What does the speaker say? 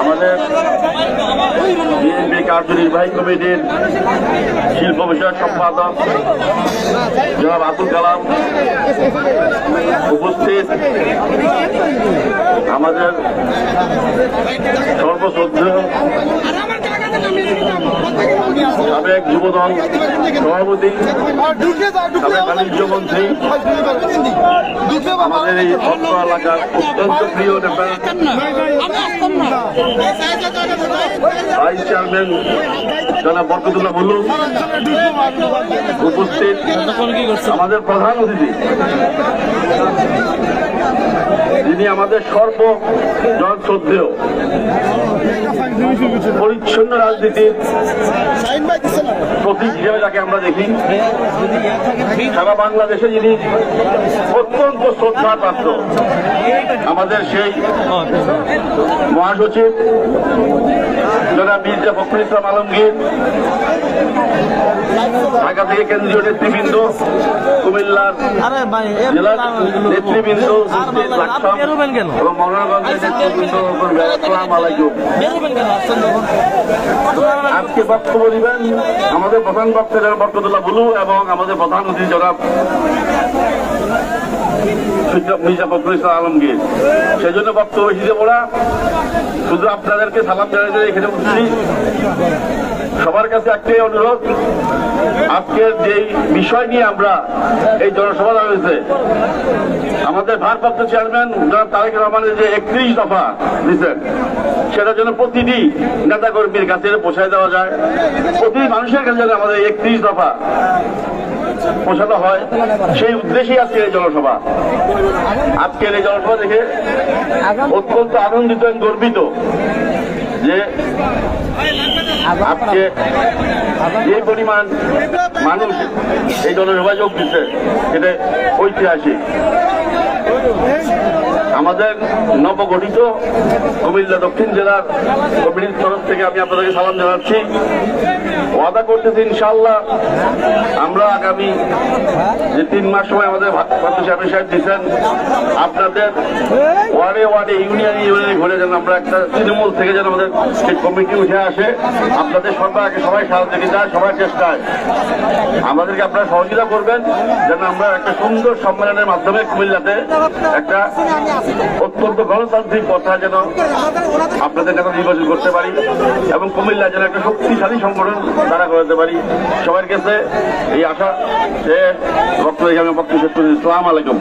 আমাদের বিএনপি কার্যনির্বাহী কমিটির শিল্প বিষয়ক সম্পাদক জনাব আব্দুল কালাম উপস্থিত। আমাদের সর্বশ্রদ্ধেয় সাবেক যুবদল সভাপতি সাবেক বাণিজ্য মন্ত্রী। আমাদের এই অর্থ এলাকার অত্যন্ত প্রিয় নেতা ভাইস চেয়ারম্যান জনাব বরকতুল্লাহ বলুন উপস্থিত আমাদের প্রধান অতিথি। যিনি আমাদের সর্ব জন শ্রদ্ধেয় পরিচ্ছন্ন রাজনীতির প্রতীক হিসেবে যাকে আমরা দেখি, সারা বাংলাদেশে যিনি অত্যন্ত শ্রদ্ধার পাত্র আমাদের সেই মহাসচিব জনাব মির্জা ফখরুল ইসলাম আলমগীর ঢাকা থেকে কেন্দ্রীয় নেতৃবৃন্দ কুমিল্লার জেলার নেতৃবৃন্দ? এবং মনোনগঞ্জের নেতৃবৃন্দ আসসালাম আলাইকুম। আজকে বক্তব্য দিবেন আমাদের প্রধান বক্তা জনাব বরকতুল্লাহ বুলু এবং আমাদের প্রধান অতিথি জনাব মির্জা আলমগীর। সেই জন্য বক্তব্য দেবো না শুধু আপনাদেরকে সালাম জানাতে এখানে উঠছি সবার কাছে একটাই অনুরোধ, আজকের যে বিষয় নিয়ে আমরা এই জনসভা হয়েছে আমাদের ভারপ্রাপ্ত চেয়ারম্যান জনাব তারেক রহমানের যে একত্রিশ দফা দিচ্ছেন সেটা যেন প্রতিটি নেতা কর্মীর কাছে পৌঁছায় দেওয়া যায়। প্রতিটি মানুষের কাছে আমাদের একত্রিশ দফা পৌঁছানো হয়, সেই উদ্দেশ্যেই আজকের এই জনসভা। আজকের এই জনসভা দেখে অত্যন্ত আনন্দিত এবং গর্বিত যে আজকে যে পরিমাণ মানুষ এই জনসভায় যোগ দিচ্ছে এটা ঐতিহাসিক। আমাদের নবগঠিত কুমিল্লা দক্ষিণ জেলার কমিটির তরফ থেকে আমি আপনাদেরকে সালাম জানাচ্ছি। ওয়াদা করতেছি ইনশাল্লাহ আমরা আগামী যে তিন মাস সময় আমাদের ভারপ্রাপ্ত চেয়ারম্যান সাহেব দিচ্ছেন, আপনাদের ওয়ার্ডে ওয়ার্ডে ইউনিয়ন ইউনিয়নে ঘুরে যেন আমরা একটা তৃণমূল থেকে যেন আমাদের সেই কমিটি উঠে আসে। আপনাদের সরকার আগে সবাই সহযোগিতা সবার চেষ্টায়। আমাদেরকে আপনারা সহযোগিতা করবেন, যেন আমরা একটা সুন্দর সম্মেলনের মাধ্যমে কুমিল্লাতে একটা অত্যন্ত গণতান্ত্রিক কথা যেন আপনাদের নেতা নির্বাচন করতে পারি এবং কুমিল্লা যেন একটা শক্তিশালী সংগঠন দাঁড়া করাতে পারি। সবার কাছে এই আশা যে বক্তব্য আমি বক্তব্য শেষ করি। আলাইকুম।